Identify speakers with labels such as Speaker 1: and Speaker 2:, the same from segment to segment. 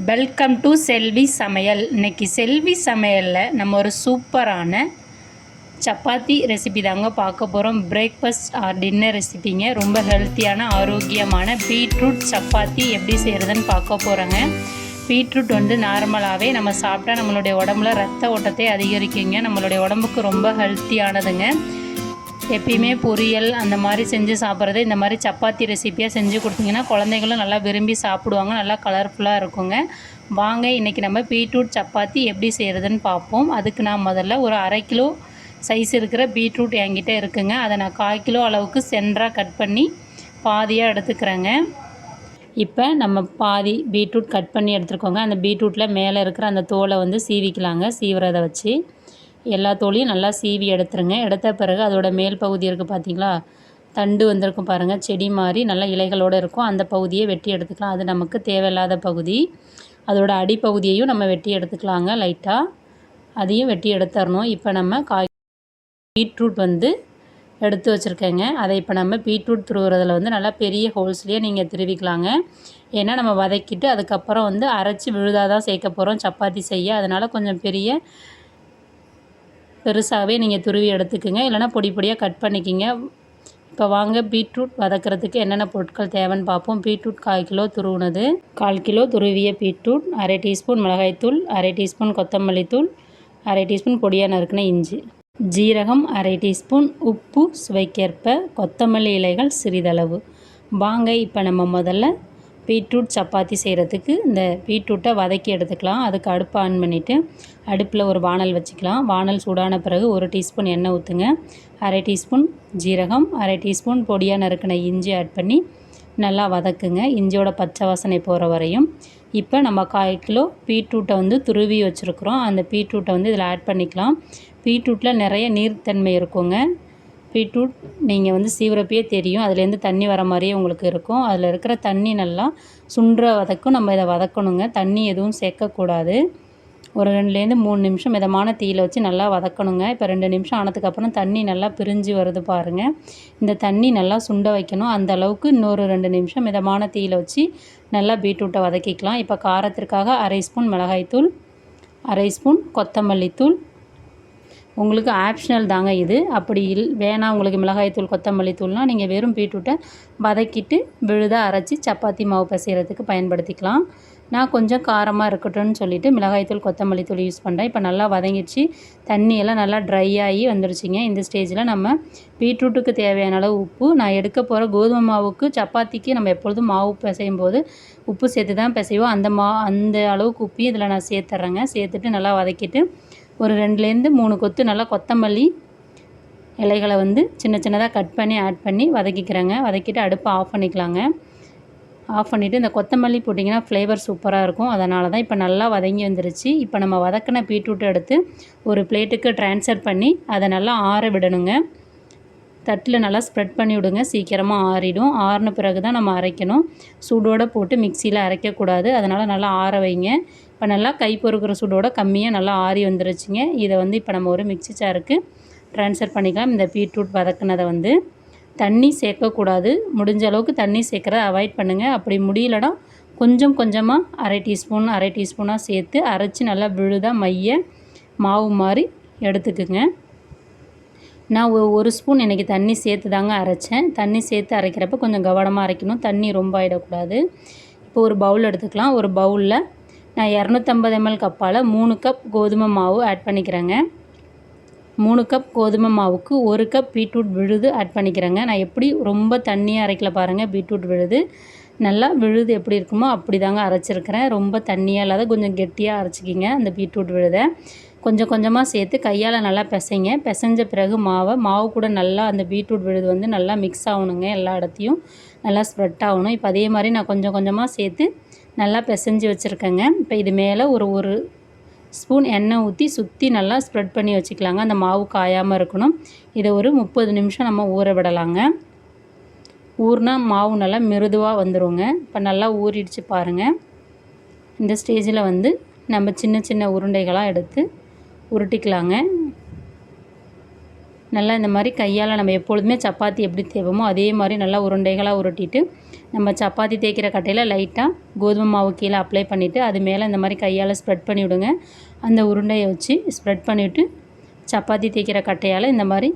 Speaker 1: Welcome to செல்வி சமையல். இன்னைக்கு செல்வி சமையலில் நம்ம ஒரு சூப்பரான சப்பாத்தி ரெசிபி தாங்க பார்க்க போகிறோம் பிரேக்ஃபாஸ்ட் ஆர் டின்னர் ரெசிபிங்க ரொம்ப ஹெல்த்தியான ஆரோக்கியமான பீட்ரூட் சப்பாத்தி எப்படி செய்கிறதுன்னு பார்க்க போகிறோங்க பீட்ரூட் வந்து நார்மலாகவே நம்ம சாப்பிட்டா நம்மளுடைய உடம்புல ரத்த ஓட்டத்தை அதிகரிக்குங்க. நம்மளுடைய உடம்புக்கு ரொம்ப ஹெல்த்தியானதுங்க எப்பயுமே பொரியல் அந்த மாதிரி செஞ்சு சாப்பிட்றது இந்த மாதிரி சப்பாத்தி ரெசிப்பியாக செஞ்சு கொடுத்தீங்கன்னா குழந்தைங்களும் நல்லா விரும்பி சாப்பிடுவாங்க நல்லா கலர்ஃபுல்லாக இருக்குங்க. வாங்க இன்றைக்கி நம்ம பீட்ரூட் சப்பாத்தி எப்படி செய்கிறதுன்னு பார்ப்போம். அதுக்கு நான் முதல்ல ஒரு அரை கிலோ சைஸ் இருக்கிற பீட்ரூட் என்கிட்ட இருக்குங்க. அதை நான் கால் கிலோ அளவுக்கு சென்டராக கட் பண்ணி பாதியாக எடுத்துக்கிறேங்க. இப்போ நம்ம பாதி பீட்ரூட் கட் பண்ணி எடுத்துருக்கோங்க. அந்த பீட்ரூட்டில் மேலே இருக்கிற அந்த தோலை வந்து சீவிக்கலாங்க சீவுறதை வச்சு. எல்லா தோலையும் நல்லா சீவி எடுத்துருங்க. எடுத்த பிறகு அதோட மேல் பகுதி இருக்குது பார்த்தீங்களா தண்டு வந்திருக்கும் பாருங்கள் செடி மாதிரி நல்லா இலைகளோடு இருக்கும். அந்த பகுதியை வெட்டி எடுத்துக்கலாம். அது நமக்கு தேவையில்லாத பகுதி. அதோட அடிப்பகுதியையும் நம்ம வெட்டி எடுத்துக்கலாங்க லைட்டாக அதையும் வெட்டி எடுத்துடணும் இப்போ நம்ம காய் பீட்ரூட் வந்து எடுத்து வச்சுருக்கேங்க. அதை இப்போ நம்ம பீட்ரூட் துருவுறதுல வந்து நல்லா பெரிய ஹோல்ஸ்லேயே நீங்கள் திருவிக்கலாங்க. ஏன்னா நம்ம வதக்கிட்டு அதுக்கப்புறம் வந்து அரைச்சி விழுதாக தான் சேர்க்க போகிறோம் சப்பாத்தி செய்ய. அதனால் கொஞ்சம் பெரிய பெருசாகவே நீங்கள் துருவி எடுத்துக்கோங்க. இல்லைனா பொடி பொடியாக கட் பண்ணிக்கிங்க. இப்போ வாங்க பீட்ரூட் வதக்கிறதுக்கு என்னென்ன பொருட்கள் தேவைன்னு பார்ப்போம். பீட்ரூட் கால் கிலோ துருவுனது. கால் கிலோ துருவிய பீட்ரூட் அரை டீஸ்பூன் மிளகாய்த்தூள் அரை டீஸ்பூன் கொத்தமல்லி தூள் அரை டீஸ்பூன் பொடியாக நறுக்கின இஞ்சி ஜீரகம் அரை டீஸ்பூன் உப்பு சுவைக்கேற்ப கொத்தமல்லி இலைகள் சிறிதளவு. வாங்க இப்போ நம்ம முதல்ல பீட்ரூட் சப்பாத்தி செய்கிறதுக்கு இந்த பீட்ரூட்டை வதக்கி எடுத்துக்கலாம். அதுக்கு அடுப்பு ஆன் பண்ணிவிட்டு அடுப்பில் ஒரு வானல் வச்சுக்கலாம். வானல் சூடான பிறகு ஒரு டீஸ்பூன் எண்ணெய் ஊற்றுங்க அரை டீஸ்பூன் ஜீரகம் அரை டீஸ்பூன் பொடியாக நறுக்கின இஞ்சி ஆட் பண்ணி நல்லா வதக்குங்க. இஞ்சியோட பச்சை வாசனை போகிற வரையும். இப்போ நம்ம கால் கிலோ பீட்ரூட்டை வந்து துருவி வச்சுருக்குறோம். அந்த பீட்ரூட்டை வந்து இதில் ஆட் பண்ணிக்கலாம். பீட்ரூட்டில் நிறைய நீர்த்தன்மை இருக்குங்க. பீட்ரூட் நீங்கள் வந்து சீவரப்பையே தெரியும். அதுலேருந்து தண்ணி வர மாதிரியே உங்களுக்கு இருக்கும். அதில் இருக்கிற தண்ணி நல்லா சுண்டுற வதக்கும். நம்ம இதை வதக்கணுங்க. தண்ணி எதுவும் சேர்க்கக்கூடாது. ஒரு ரெண்டுலேருந்து மூணு நிமிஷம் மிதமான தீயில் வச்சு நல்லா வதக்கணுங்க. இப்போ ரெண்டு நிமிஷம் ஆனதுக்கப்புறம் தண்ணி நல்லா பிரிஞ்சு வருது பாருங்கள் இந்த தண்ணி நல்லா சுண்ட வைக்கணும். அந்த அளவுக்கு இன்னொரு ரெண்டு நிமிஷம் மிதமான தீயில் வச்சு நல்லா பீட்ரூட்டை வதக்கிக்கலாம். இப்போ காரத்திற்காக அரை ஸ்பூன் மிளகாய்த்தூள் அரை ஸ்பூன் கொத்தமல்லி தூள் உங்களுக்கு ஆப்ஷனல் தாங்க இது. அப்படி இல் வேணாம் உங்களுக்கு மிளகாய்த்தூள் கொத்தமல்லி தூள்னால் நீங்கள் வெறும் பீட்ரூட்டை வதக்கிட்டு விழுதாக அரைச்சி சப்பாத்தி மாவு பசைகிறதுக்கு பயன்படுத்திக்கலாம். நான் கொஞ்சம் காரமாக இருக்கட்டும்னு சொல்லிவிட்டு மிளகாய்த்தூள் கொத்தமல்லி தூள் யூஸ் பண்ணுறேன் இப்போ நல்லா வதங்கிடுச்சு. தண்ணியெல்லாம் நல்லா ட்ரை ஆகி வந்துருச்சுங்க. இந்த ஸ்டேஜில் நம்ம பீட்ரூட்டுக்கு தேவையான அளவு உப்பு. நான் எடுக்க போகிற கோதுமை மாவுக்கு சப்பாத்திக்கு நம்ம எப்பொழுதும் மாவு பிசையும் போது உப்பு சேர்த்து தான் பிசைவோம். அந்த மா அந்த அளவுக்கு உப்பையும் இதில் நான் சேர்த்துட்றேங்க சேர்த்துட்டு நல்லா வதக்கிட்டு ஒரு ரெண்டுலேருந்து மூணு கொத்து நல்லா கொத்தமல்லி இலைகளை வந்து சின்ன சின்னதாக கட் பண்ணி ஆட் பண்ணி வதக்கிக்கிறேங்க. வதக்கிட்டு அடுப்பை ஆஃப் பண்ணிக்கலாங்க. ஆஃப் பண்ணிவிட்டு இந்த கொத்தமல்லி போட்டிங்கன்னா ஃப்ளேவர் சூப்பராக இருக்கும். அதனால தான் இப்போ நல்லா வதங்கி வந்துருச்சு. இப்போ நம்ம வதக்கின பீட்ரூட் எடுத்து ஒரு பிளேட்டுக்கு ட்ரான்ஸ்ஃபர் பண்ணி அதை நல்லா ஆற விடணுங்க. தட்டில் நல்லா ஸ்ப்ரெட் பண்ணி விடுங்க. சீக்கிரமாக ஆறிடும். ஆறின பிறகு தான் நம்ம அரைக்கணும். சூடோடு போட்டு மிக்சியில் அரைக்கக்கூடாது. அதனால் நல்லா ஆற வைங்க. இப்போ நல்லா கை பொறுக்கிற சூடோட கம்மியாக நல்லா ஆறி வந்துருச்சுங்க. இதை வந்து இப்போ நம்ம ஒரு மிக்சி சாருக்கு ட்ரான்ஸ்ஃபர் பண்ணிக்கலாம். இந்த பீட்ரூட் வதக்குனதை வந்து. தண்ணி சேர்க்கக்கூடாது. முடிஞ்ச அளவுக்கு தண்ணி சேர்க்குறத அவாய்ட் பண்ணுங்கள் அப்படி முடியலனா கொஞ்சம் கொஞ்சமாக அரை டீஸ்பூன் அரை டீஸ்பூனாக சேர்த்து அரைச்சி நல்லா விழுதாக மைய மாவு மாதிரி எடுத்துக்குங்க. நான் ஒரு ஸ்பூன் இன்றைக்கி தண்ணி சேர்த்து தாங்க அரைச்சேன். தண்ணி சேர்த்து அரைக்கிறப்ப கொஞ்சம் கவனமாக அரைக்கணும். தண்ணி ரொம்ப ஆகிடக்கூடாது இப்போ ஒரு பவுல் எடுத்துக்கலாம். ஒரு பவுலில் நான் இரநூத்தம்பது எம்எல் கப்பால் மூணு கப் கோதுமை மாவு ஆட் பண்ணிக்கிறேங்க. மூணு கப் கோதுமை மாவுக்கு ஒரு கப் பீட்ரூட் விழுது ஆட் பண்ணிக்கிறேங்க. நான் எப்படி ரொம்ப தண்ணியாக அரைக்கல பாருங்கள் பீட்ரூட் விழுது. நல்லா விழுது எப்படி இருக்குமோ அப்படி தாங்க அரைச்சிருக்கிறேன். ரொம்ப தண்ணியாக இல்லாத கொஞ்சம் கெட்டியாக அரைச்சிக்கிங்க அந்த பீட்ரூட் விழுதை. கொஞ்சம் கொஞ்சமாக சேர்த்து கையால் நல்லா பிசைங்க. பிசைஞ்ச பிறகு மாவை மாவு கூட நல்லா அந்த பீட்ரூட் விழுது வந்து நல்லா மிக்ஸ் ஆகணுங்க எல்லா இடத்தையும். நல்லா ஸ்ப்ரெட் ஆகணும். இப்போ அதே மாதிரி நான் கொஞ்சம் கொஞ்சமாக சேர்த்து நல்லா பிசைஞ்சு வச்சுருக்கேங்க. இப்போ இது மேலே ஒரு ஒரு ஸ்பூன் எண்ணெய் ஊற்றி சுற்றி நல்லா ஸ்ப்ரெட் பண்ணி வச்சுக்கலாங்க. அந்த மாவு காயாமல் இருக்கணும். இதை ஒரு முப்பது நிமிஷம் நம்ம ஊற விடலாங்க. ஊறினா மாவு நல்லா மிருதுவாக வந்துடுங்க இப்போ நல்லா ஊறிடுச்சு பாருங்கள் இந்த ஸ்டேஜில் வந்து நம்ம சின்ன சின்ன உருண்டைகளாக எடுத்து உருட்டிக்கலாங்க. நல்லா இந்த மாதிரி கையால் நம்ம எப்பொழுதுமே சப்பாத்தி எப்படி தேவைமோ அதே மாதிரி நல்லா உருண்டைகளாக உருட்டிட்டு நம்ம சப்பாத்தி தேய்க்கிற கட்டையில் லைட்டாக கோதுமை மாவு கீழே அப்ளை பண்ணிவிட்டு அது மேலே இந்த மாதிரி கையால் ஸ்ப்ரெட் பண்ணி விடுங்க. அந்த உருண்டையை வச்சு ஸ்ப்ரெட் பண்ணிவிட்டு சப்பாத்தி தேய்க்கிற கட்டையால் இந்த மாதிரி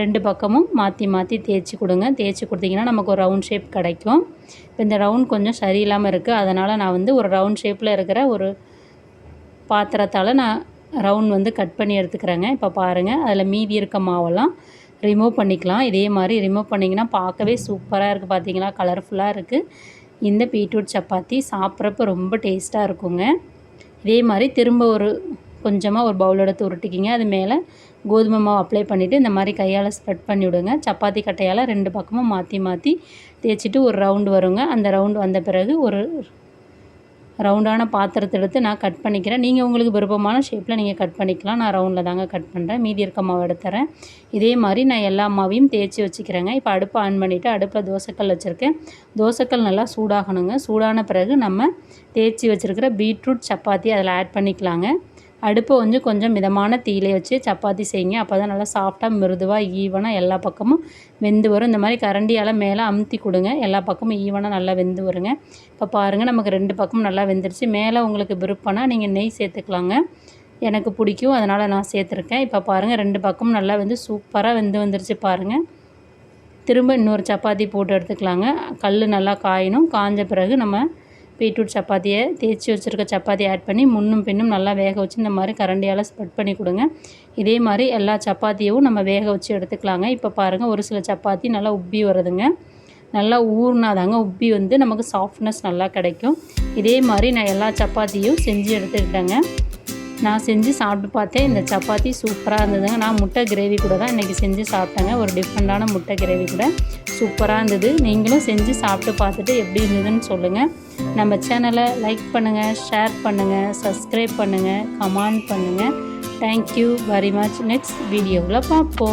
Speaker 1: ரெண்டு பக்கமும் மாற்றி மாற்றி தேய்ச்சி கொடுங்க. தேய்ச்சி கொடுத்தீங்கன்னா நமக்கு ஒரு ரவுண்ட் ஷேப் கிடைக்கும். இப்போ இந்த ரவுண்ட் கொஞ்சம் சரியில்லாமல் இருக்குது அதனால் நான் வந்து ஒரு ரவுண்ட் ஷேப்பில் இருக்கிற ஒரு பாத்திரத்தால் நான் ரவுண்ட் வந்து கட் பண்ணி எடுத்துக்கிறேங்க. இப்போ பாருங்கள் அதில் மீதி இருக்க மாவெல்லாம் ரிமூவ் பண்ணிக்கலாம். இதே மாதிரி ரிமூவ் பண்ணிங்கன்னா பார்க்கவே சூப்பராக இருக்குது பார்த்தீங்களா கலர்ஃபுல்லாக இருக்குது இந்த பீட்ரூட் சப்பாத்தி சாப்பிட்றப்ப ரொம்ப டேஸ்ட்டாக இருக்குங்க. இதே மாதிரி திரும்ப ஒரு கொஞ்சமாக ஒரு பவுல் எடுத்து உருட்டிக்கிங்க. அது மேலே கோதுமை மாவு அப்ளை பண்ணிவிட்டு இந்த மாதிரி கையால் ஸ்ப்ரெட் பண்ணி விடுங்க. சப்பாத்தி கட்டையால் ரெண்டு பக்கமும் மாற்றி மாற்றி தேய்ச்சிட்டு ஒரு ரவுண்டு வருங்க. அந்த ரவுண்டு வந்த பிறகு ஒரு ரவுண்டான பாத்திரத்தை எடுத்து நான் கட் பண்ணிக்கிறேன். நீங்கள் உங்களுக்கு விருப்பமான ஷேப்பில் நீங்கள் கட் பண்ணிக்கலாம். நான் ரவுண்டில் தாங்க கட் பண்ணுறேன் மீதி இருக்க மாவு எடுத்துறேன். இதே மாதிரி நான் எல்லா மாவையும் தேய்ச்சி வச்சுக்கிறேங்க. இப்போ அடுப்பை ஆன் பண்ணிவிட்டு அடுப்பில் தோசைக்கல் வச்சுருக்கேன். தோசைக்கல் நல்லா சூடாகணுங்க. சூடான பிறகு நம்ம தேய்ச்சி வச்சுருக்கிற பீட்ரூட் சப்பாத்தி அதில் ஆட் பண்ணிக்கலாங்க. அடுப்பை வந்து கொஞ்சம் மிதமான தீயில வச்சு சப்பாத்தி செய்யுங்க. அப்போ தான் நல்லா சாஃப்டாக மிருதுவாக ஈவனாக எல்லா பக்கமும் வெந்து வரும். இந்த மாதிரி கரண்டியால் மேலே அமுத்தி கொடுங்க. எல்லா பக்கமும் ஈவனாக நல்லா வெந்து வருங்க. இப்போ பாருங்கள் நமக்கு ரெண்டு பக்கமும் நல்லா வெந்துருச்சு. மேலே உங்களுக்கு விருப்பம்னா நீங்கள் நெய் சேர்த்துக்கலாங்க. எனக்கு பிடிக்கும். அதனால் நான் சேர்த்துருக்கேன். இப்போ பாருங்கள் ரெண்டு பக்கமும் நல்லா வந்து சூப்பராக வெந்து வந்துருச்சு பாருங்கள் திரும்ப இன்னொரு சப்பாத்தி போட்டு எடுத்துக்கலாங்க. கல் நல்லா காயணும். காஞ்ச பிறகு நம்ம பீட்ரூட் சப்பாத்தியை தேய்ச்சி வச்சுருக்க சப்பாத்தியை ஆட் பண்ணி முன்னும் பின்னும் நல்லா வேக வச்சு இந்த மாதிரி கரண்டியால் ஸ்ப்ரெட் பண்ணி கொடுங்க. இதே மாதிரி எல்லா சப்பாத்தியும் நம்ம வேக வச்சு எடுத்துக்கலாங்க. இப்போ பாருங்கள் ஒரு சில சப்பாத்தி நல்லா உப்பி வருதுங்க. நல்லா ஊறினாதாங்க உப்பி வந்து நமக்கு சாஃப்ட்னஸ் நல்லா கிடைக்கும். இதே மாதிரி நான் எல்லா சப்பாத்தியும் செஞ்சு எடுத்துக்கிட்டேங்க. நான் செஞ்சு சாப்பிட்டு பார்த்தேன். இந்த சப்பாத்தி சூப்பராக இருந்ததுங்க. நான் முட்டை கிரேவி கூட தான் இன்றைக்கி செஞ்சு சாப்பிட்டேங்க. ஒரு டிஃப்ரெண்ட்டான முட்டை கிரேவி கூட சூப்பராக இருந்தது. நீங்களும் செஞ்சு சாப்பிட்டு பார்த்துட்டு எப்படி இருந்ததுன்னு சொல்லுங்கள் நம்ம சேனலை லைக் பண்ணுங்கள் ஷேர் பண்ணுங்கள் சப்ஸ்கிரைப் பண்ணுங்கள் கமெண்ட் பண்ணுங்கள் தேங்க்யூ வெரி மச் நெக்ஸ்ட் வீடியோவில் பார்ப்போம்.